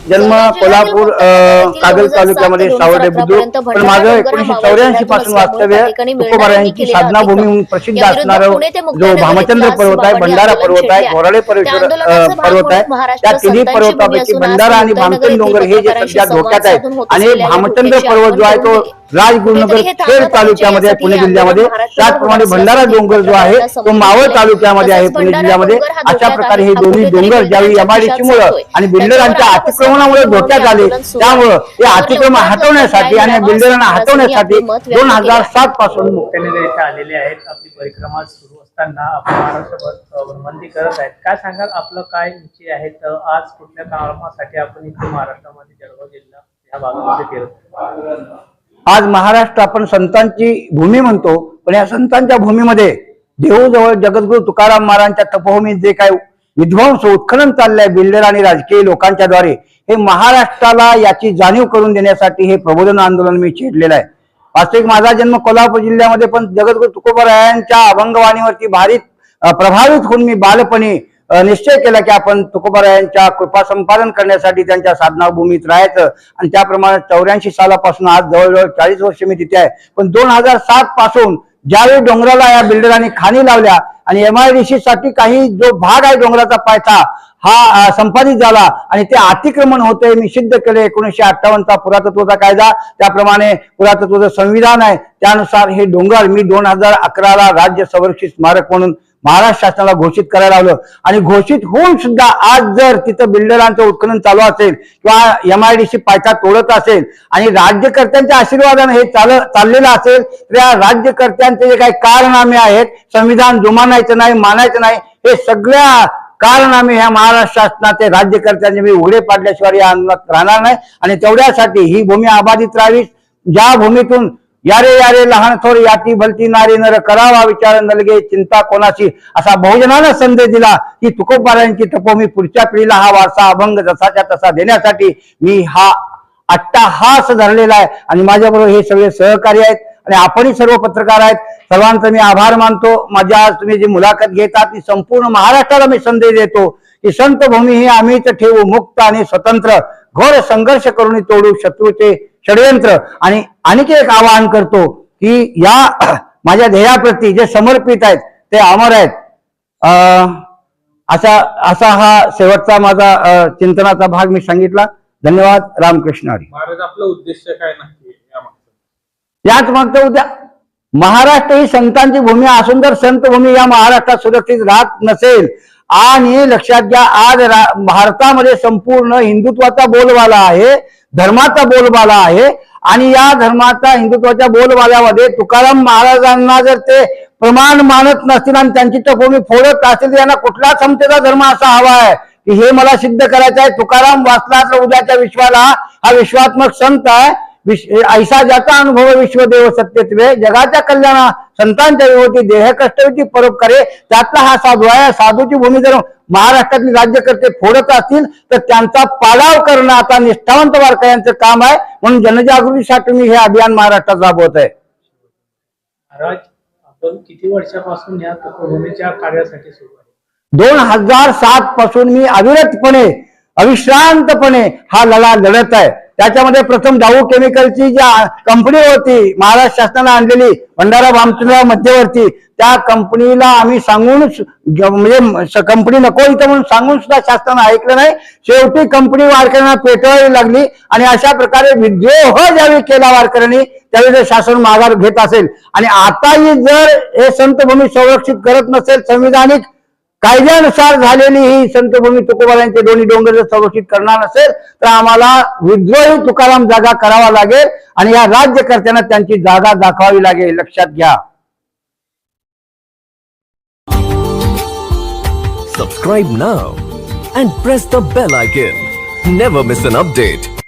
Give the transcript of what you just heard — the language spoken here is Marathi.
जन्म कोल्हापूर कागल तालुक्यामध्ये सावर्डे बुद्रुक पण माझं एकोणीशे चौऱ्याऐंशी पासून वास्तव्य तुकोबारायांची साधना भूमी म्हणून प्रसिद्ध असणारं जो भामचंद्र पर्वत आहे भंडारा पर्वत आहे घोराळे पर्वत आहे त्या तिन्ही पर्वतापैकी भंडारा आणि भामचंद डोंगर हे जे सध्या धोक्यात आहेत आणि भामचंद्र पर्वत जो आहे तो राजगुरुनगर खेड तालुक्यामध्ये आहे पुणे जिल्ह्यामध्ये त्याचप्रमाणे भंडारा डोंगर जो आहे तो मावळ तालुक्यामध्ये आहे पुणे जिल्ह्यामध्ये. अशा प्रकारे हे दोन्ही डोंगर ज्यावेळी एमआयडीसी मुळे आणि बिल्डरांच्या अतिक्रमणामुळे धोक्यात आले त्यामुळं हे अतिक्रमण हटवण्यासाठी आणि बिल्डरांना हटवण्यासाठी दोन हजार सात पासून इथे आलेले आहेत. आपली परिक्रमा सुरू असताना आपण महाराष्ट्रभर वनबंदी करत आहेत. काय सांगाल? आपलं काय निश्चय आहे? तर आज कुठल्या कामासाठी आपण इथे महाराष्ट्रामध्ये जळगाव जिल्हा या भागामध्ये फिरतो आज महाराष्ट्र आपण संतांची भूमी म्हणतो पण या संतांच्या भूमीमध्ये देहूजवळ जगद्गुरु तुकाराम महाराजांच्या तपभूमीत जे काय विध्वंस उत्खनन चाललंय बिल्डर आणि राजकीय लोकांच्या द्वारे हे महाराष्ट्राला याची जाणीव करून देण्यासाठी हे प्रबोधन आंदोलन मी छेडलेलं आहे. वास्तविक माझा जन्म कोल्हापूर जिल्ह्यामध्ये पण जगद्गुरु तुकोबरायांच्या अभंगवाणीवरती भारी प्रभावित होऊन मी बालपणी निश्चय केला की आपण तुकोबारायांच्या कृपा संपादन करण्यासाठी त्यांच्या साधना भूमीत राहायचं. आणि त्याप्रमाणे चौऱ्याऐंशी सालापासून आज जवळजवळ चाळीस वर्ष मी तिथे आहे. पण दोन हजार सात पासून ज्यावेळी डोंगराला या बिल्डरांनी खाणी लावल्या आणि एमआयडीसी साठी काही जो भाग आहे डोंगराचा पायथा हा संपादित झाला आणि ते अतिक्रमण होते मी सिद्ध केले. एकोणीशे अठ्ठावन्नचा पुरातत्वाचा कायदा त्याप्रमाणे पुरातत्वाचं संविधान आहे. त्यानुसार हे डोंगर मी दोन हजार अकराला राज्य संरक्षित स्मारक म्हणून महाराष्ट्र शासनाला घोषित करायला लावलं. आणि घोषित होऊन सुद्धा आज जर तिथं बिल्डरांचं उत्खनन चालू असेल किंवा एमआयडीसी पायथा तोडत असेल आणि राज्यकर्त्यांच्या आशीर्वादाने हे चाल चाललेलं असेल तर या राज्यकर्त्यांचे जे काही कारनामे आहेत संविधान जुमानायचं नाही मानायचं नाही हे सगळ्या कारनामे ह्या महाराष्ट्र शासनाचे राज्यकर्त्यांनी मी उघडे पाडल्याशिवाय या आंदोलनात राहणार नाही. आणि तेवढ्यासाठी ही भूमी अबाधित राहावी. ज्या भूमीतून यारे यारे लहान थोर याती भलती नारी नर करावा विचार नलगे चिंता कोणाशी असा बहुजनानं संदेश दिला की तुकोबारायांची तपोमी पुढच्या पिढीला हा वारसा अभंग जसाच्या तसा देण्यासाठी मी हा अट्टाहास धरलेला आहे. आणि माझ्याबरोबर हे सगळे सहकारी आहेत आणि आपणही सर्व पत्रकार आहेत. सर्वांचा मी आभार मानतो. माझ्या आज तुम्ही जी मुलाखत घेतात ती संपूर्ण महाराष्ट्राला मी संदेश देतो की संत भूमी ही आम्हीच ठेवू मुक्त आणि स्वतंत्र. घोर संघर्ष करून तोडू शत्रूचे षडयंत्र. आणि आणखी एक आवाहन करतो की या माझ्या ध्येयाप्रती जे समर्पित आहेत ते अमर आहेत. अं, असा असा हा शेवटचा माझा चिंतनाचा भाग मी सांगितला. धन्यवाद. रामकृष्ण हरी. आपलं उद्देश काय याच मागचं उद्या महाराष्ट्र ही संतांची भूमी असून जर संत भूमी या महाराष्ट्रात सुरक्षित राहत नसेल आणि लक्षात घ्या आज भारतामध्ये संपूर्ण हिंदुत्वाचा बोलबाला आहे धर्माचा बोलबाला आहे. आणि या धर्माचा हिंदुत्वाच्या बोलबाल्यामध्ये तुकाराम महाराजांना जर ते प्रमाण मानत नसतील आणि त्यांची तपोमी फोडत असतील यांना कुठला समतेचा धर्म असा हवा आहे? की हे मला सिद्ध करायचं आहे तुकाराम वाचला तर उद्याच्या विश्वाला हा विश्वात्मक संत आहे. विश- ऐसा ज्याचा अनुभव विश्वदेव सत्यत्वे जगाच्या कल्याणा संतांच्या विभूती देह कष्टविती परोपकारे त्यातला हा साधू आहे. साधूची भूमी जर महाराष्ट्रातील राज्यकर्ते फोडत असतील तर त्यांचा पाडाव करणं आता निष्ठावंत वारकऱ्यांचं काम आहे. म्हणून जनजागृतीसाठी मी हे अभियान महाराष्ट्रात राबवत आहे. महाराज आपण किती वर्षापासून या कार्यासाठी सुरू आहे? दोन हजार सात पासून मी अविरतपणे अविश्रांतपणे हा लढा लढत आहे. त्याच्यामध्ये प्रथम डाऊ केमिकलची ज्या कंपनी होती महाराष्ट्र शासनाने आणलेली भंडारा भामचंद्रा मध्यवर्ती त्या कंपनीला आम्ही सांगून म्हणजे कंपनी नको इथं म्हणून सांगून सुद्धा शासनानं ऐकलं नाही. शेवटी कंपनी वारकऱ्यांना पेटवावी लागली आणि अशा प्रकारे विद्रोह ज्यावेळी केला वारकऱ्यांनी त्यावेळी जर शासन माघार घेत असेल. आणि आताही जर हे संतभूमी संरक्षित करत नसेल संविधानिक कायद्यानुसार झालेली ही संतभूमी तुकोबारांचे दोन्ही डोंगर जर संरक्षित करणार नसेल तर आम्हाला विद्रोही तुकाराम जागा करावा लागेल आणि या राज्यकर्त्यांना त्यांची जागा दाखवावी लागेल. लक्षात घ्या. Subscribe now and press the bell icon never miss an update